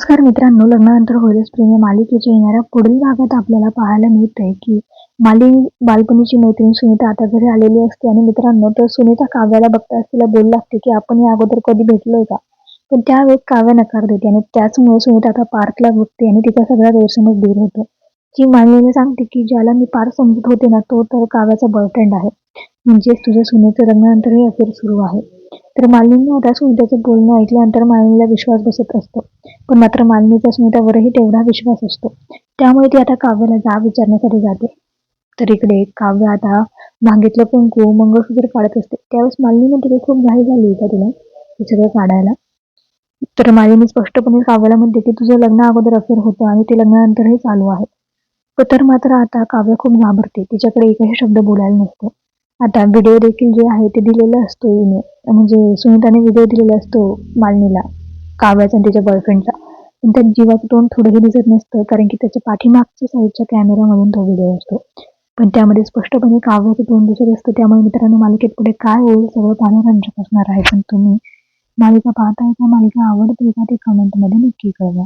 नमस्कार मित्रांनो लग्नानंतर होईलच प्रेमी मालिकेच्या येणाऱ्या पुढील भागात आपल्याला पाहायला मिळतंय की माली बालपणीची मैत्रीण सुनीता आता घरी आलेली असते आणि मित्रांनो तर सुनीता काव्याला बघताच तिला बोलू लागते की आपण या अगोदर कधी भेटलोय का? पण त्यावेळेस काव्य नकार देते आणि त्याचमुळे सुनीता आता पार्थला बघते आणि तिचा सगळा गैरसमज दूर होतो. ती मालिनीला सांगते की ज्याला मी पार समजत होते ना तो तर काव्याचा बॉयफ्रेंड आहे. म्हणजेच तुझ्या सुनेचं लग्नानंतरही अफेअर सुरू आहे. तर मालिनी आता सुनीताचे बोलणं ऐकल्यानंतर मालिनीला विश्वास बसत असतो. पण मात्र मालिनीचा सुनीतावरही तेवढा विश्वास असतो. त्यामुळे ती आता काव्याला जाब विचारण्यासाठी जाते. तर इकडे काव्य आता भांगेतलं कुंकू मंगळसूत्र काढत असते. त्यावेळेस मालिनी म्हणते की खूप घाई झाली का तुला? हे सगळं काढायला. तर मालिनी स्पष्टपणे काव्याला म्हणते की तुझं लग्न अगोदर अफेअर होतं आणि ते लग्नानंतरही चालू आहे. तर मात्र आता काव्य खूप घाबरते. तिच्याकडे एकही शब्द बोलायला नसतो. आता व्हिडिओ देखील जे आहे ते दिलेलं असतो हिने. म्हणजे सुनीताने व्हिडिओ दिलेला असतो मालिनीला काव्याचा आणि त्याच्या बॉयफ्रेंडचा पण त्या जीवाचं तोंड थोडंही दिसत नसतं कारण की त्याच्या पाठीमागच्या साईडच्या कॅमेरामधून तो व्हिडिओ असतो. पण त्यामध्ये स्पष्टपणे काव्याचं तोंड दिसत असतं. त्यामुळे मित्रांनो मालिकेत पुढे काय होईल सगळं पाहणं रंजक असणार आहे. पण तुम्ही मालिका पाहताय का मालिका आवडते का ते कमेंटमध्ये नक्की कळवा.